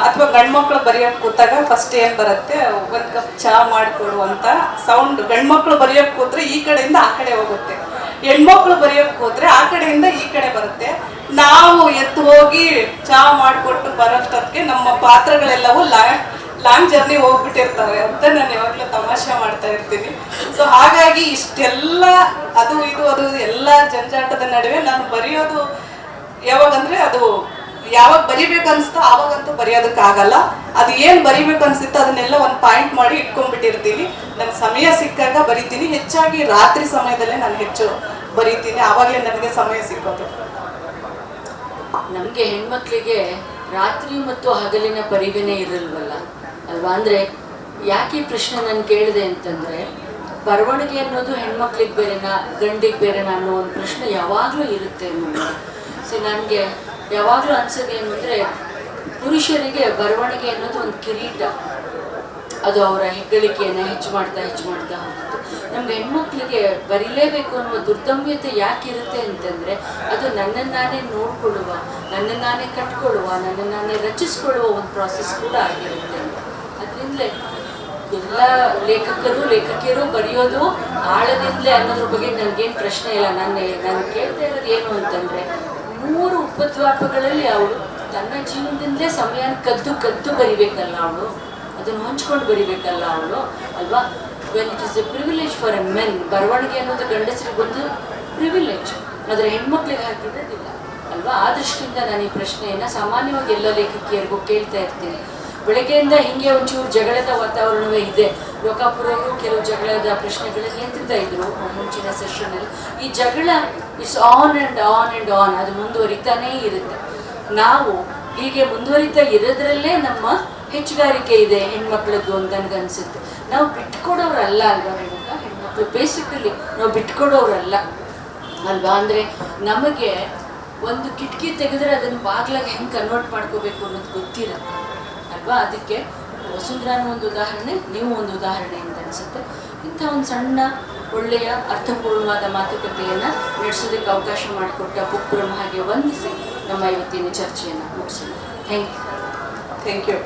ಅಥವಾ ಗಂಡ್ಮಕ್ಳು ಬರೆಯೋಕ್ ಕೂತಾಗ ಫಸ್ಟ್ ಏನ್ ಬರುತ್ತೆ, ಒಂದ್ ಕಪ್ ಚಹಾ ಮಾಡಿಕೊಡು ಅಂತ ಸೌಂಡ್ ಗಂಡ್ಮಕ್ಳು ಬರೆಯೋಕ್ ಕೂತ್ರೆ ಈ ಕಡೆಯಿಂದ ಆ ಕಡೆ ಹೋಗುತ್ತೆ. ಹೆಣ್ಮಕ್ಳು ಬರೆಯೋಕ್ ಹೋದ್ರೆ ಆ ಕಡೆಯಿಂದ ಈ ಕಡೆ ಬರುತ್ತೆ. ನಾವು ಎತ್ತು ಹೋಗಿ ಚಹಾ ಮಾಡಿಕೊಟ್ಟು ಬರೋಷ್ಟೊತ್ತಿಗೆ ನಮ್ಮ ಪಾತ್ರಗಳೆಲ್ಲವೂ ಲಾ ಲಾಂಗ್ ಜರ್ನಿ ಹೋಗ್ಬಿಟ್ಟಿರ್ತಾರೆ ಅಂತ ನಾನು ಯಾವಾಗಲೂ ತಮಾಷೆ ಮಾಡ್ತಾ ಇರ್ತೀನಿ. ಸೊ ಹಾಗಾಗಿ ಇಷ್ಟೆಲ್ಲ ಅದು ಇದು ಅದು ಎಲ್ಲ ಜಂಜಾಟದ ನಡುವೆ ನಾನು ಬರೆಯೋದು ಯಾವಾಗಂದ್ರೆ ಅದು ಯಾವಾಗ ಬರಿಬೇಕು ಅನ್ಸುತ್ತೋ ಆವಾಗಂತೂ ಬರೆಯೋದಕ್ಕಾಗಲ್ಲ. ಅದು ಏನು ಬರಿಬೇಕು ಅನ್ಸುತ್ತೋ ಅದನ್ನೆಲ್ಲ ಒಂದು ಪಾಯಿಂಟ್ ಮಾಡಿ ಇಟ್ಕೊಂಡ್ಬಿಟ್ಟಿರ್ತೀನಿ. ನನ್ನ ಸಮಯ ಸಿಕ್ಕಾಗ ಬರಿತೀನಿ. ಹೆಚ್ಚಾಗಿ ರಾತ್ರಿ ಸಮಯದಲ್ಲೇ ನಾನು ಹೆಚ್ಚು ಬರಿತೀನಿ. ಆವಾಗಲೇ ನನಗೆ ಸಮಯ ಸಿಕ್ಕೋದು. ನಮಗೆ ಹೆಣ್ಮಕ್ಳಿಗೆ ರಾತ್ರಿ ಮತ್ತು ಹಗಲಿನ ಪರಿಗಣೆ ಇರಲ್ವಲ್ಲ? ಅಲ್ವಾ? ಅಂದರೆ ಯಾಕೆ ಪ್ರಶ್ನೆ ನಾನು ಕೇಳಿದೆ ಅಂತಂದರೆ, ಬರವಣಿಗೆ ಅನ್ನೋದು ಹೆಣ್ಮಕ್ಳಿಗೆ ಬೇರೆನಾ, ಗಂಡಿಗೆ ಬೇರೆನಾ ಅನ್ನೋ ಒಂದು ಪ್ರಶ್ನೆ ಯಾವಾಗಲೂ ಇರುತ್ತೆ ಅನ್ನೋದು. ಸೊ ನನಗೆ ಯಾವಾಗಲೂ ಅನ್ಸೋದು ಏನು ಅಂದರೆ ಪುರುಷರಿಗೆ ಬರವಣಿಗೆ ಅನ್ನೋದು ಒಂದು ಕಿರೀಟ. ಅದು ಅವರ ಹೆಗ್ಗಳಿಕೆಯನ್ನು ಹೆಚ್ಚು ಮಾಡ್ತಾ ಹೆಚ್ಚು ಮಾಡ್ತಾ ಹೋಗುತ್ತೆ. ನಮ್ಗೆ ಹೆಣ್ಮಕ್ಳಿಗೆ ಬರೀಲೇಬೇಕು ಅನ್ನುವ ದುರ್ದಮ್ಯತೆ ಯಾಕಿರುತ್ತೆ ಅಂತಂದರೆ, ಅದು ನನ್ನನ್ನು ನಾನೇ ನೋಡ್ಕೊಳ್ಳುವ ನನ್ನನ್ನು ನಾನೇ ಕಟ್ಕೊಳ್ಳುವ ನನ್ನನ್ನು ನಾನೇ ರಚಿಸ್ಕೊಳ್ಳುವ ಒಂದು ಪ್ರಾಸೆಸ್ ಕೂಡ ಆಗಿರುತ್ತೆ. ಅದರಿಂದಲೇ ಎಲ್ಲ ಲೇಖಕರು, ಲೇಖಕಿಯರು ಬರೆಯೋದು ಆಳದಿಂದಲೇ ಅನ್ನೋದ್ರ ಬಗ್ಗೆ ನನಗೇನು ಪ್ರಶ್ನೆ ಇಲ್ಲ. ನಾನು ನಾನು ಕೇಳ್ತಾ ಇರೋದು ಏನು ಅಂತಂದರೆ, ಮೂರು ಉಪದ್ವಾಪಗಳಲ್ಲಿ ಅವಳು ತನ್ನ ಜೀವನದಿಂದಲೇ ಸಮಯನ ಕದ್ದು ಕದ್ದು ಬರಿಬೇಕಲ್ಲ ಅವಳು? ಅದನ್ನು ಹಂಚ್ಕೊಂಡು ಬರಿಬೇಕಲ್ಲ ಅವಳು? ಅಲ್ವಾ? Well it is a privilege for a men ಬರವಣಿಗೆ ಅನ್ನೋದು ಗಂಡಸರಿಗೆ ಒಂದು ಪ್ರಿವಿಲೇಜ್ ಆದರೆ ಹೆಣ್ಮಕ್ಳಿಗೆ ಹಾಕಿರೋದಿಲ್ಲ. ಅಲ್ವಾ? ಆ ದೃಷ್ಟಿಯಿಂದ ನಾನು ಈ ಪ್ರಶ್ನೆಯನ್ನು ಸಾಮಾನ್ಯವಾಗಿ ಎಲ್ಲ ಲೇಖಕಿಯರಿಗೂ ಕೇಳ್ತಾ ಇರ್ತೀನಿ. ಬೆಳಗ್ಗೆಯಿಂದ ಹಿಂಗೆ ಒಂಚೂರು ಜಗಳದ ವಾತಾವರಣವೇ ಇದೆ. ಲೋಕಾಪುರ ಅವರು ಕೆಲವು ಜಗಳದ ಪ್ರಶ್ನೆಗಳನ್ನು ನಿಂತಿದ್ದ ಇದ್ರು ಮುಂಚಿನ ಸೆಷನಲ್ಲಿ ಈ ಜಗಳ is on and on and on ಅದು ಮುಂದುವರಿತಾನೇ ಇರುತ್ತೆ. ನಾವು ಹೀಗೆ ಮುಂದುವರಿತಾ ಇರೋದ್ರಲ್ಲೇ ನಮ್ಮ ಹೆಚ್ಚುಗಾರಿಕೆ ಇದೆ, ಹೆಣ್ಮಕ್ಳದ್ದು ಅಂತ ನನಗನ್ಸುತ್ತೆ ನಾವು ಬಿಟ್ಕೊಡೋರಲ್ಲ ಅಲ್ವಾ ರೇಣುಕ ಹೆಣ್ಮಕ್ಳು ಬೇಸಿಕಲಿ ನಾವು ಬಿಟ್ಕೊಡೋರಲ್ಲ ಅಲ್ವಾ? ಅಂದರೆ ನಮಗೆ ಒಂದು ಕಿಟಕಿ ತೆಗೆದ್ರೆ ಅದನ್ನು ಬಾಗ್ಲಾಗ ಹೆಂಗೆ ಕನ್ವರ್ಟ್ ಮಾಡ್ಕೋಬೇಕು ಅನ್ನೋದು ಗೊತ್ತಿರುತ್ತೆ ಅಲ್ವಾ ಅದಕ್ಕೆ ವಸುಂಧರಾನ ಒಂದು ಉದಾಹರಣೆ, ನೀವು ಒಂದು ಉದಾಹರಣೆ ಅಂತ ಅನಿಸುತ್ತೆ. ಇಂಥ ಒಂದು ಸಣ್ಣ, ಒಳ್ಳೆಯ, ಅರ್ಥಪೂರ್ಣವಾದ ಮಾತುಕತೆಯನ್ನು ನಡೆಸೋದಕ್ಕೆ ಅವಕಾಶ ಮಾಡಿಕೊಟ್ಟ ಬುಕ್ ಹಾಗೆ ವಂದಿಸಿ ನಮ್ಮ ಇವತ್ತಿನ ಚರ್ಚೆಯನ್ನು ಮುಗಿಸೋಣ. Thank you thank you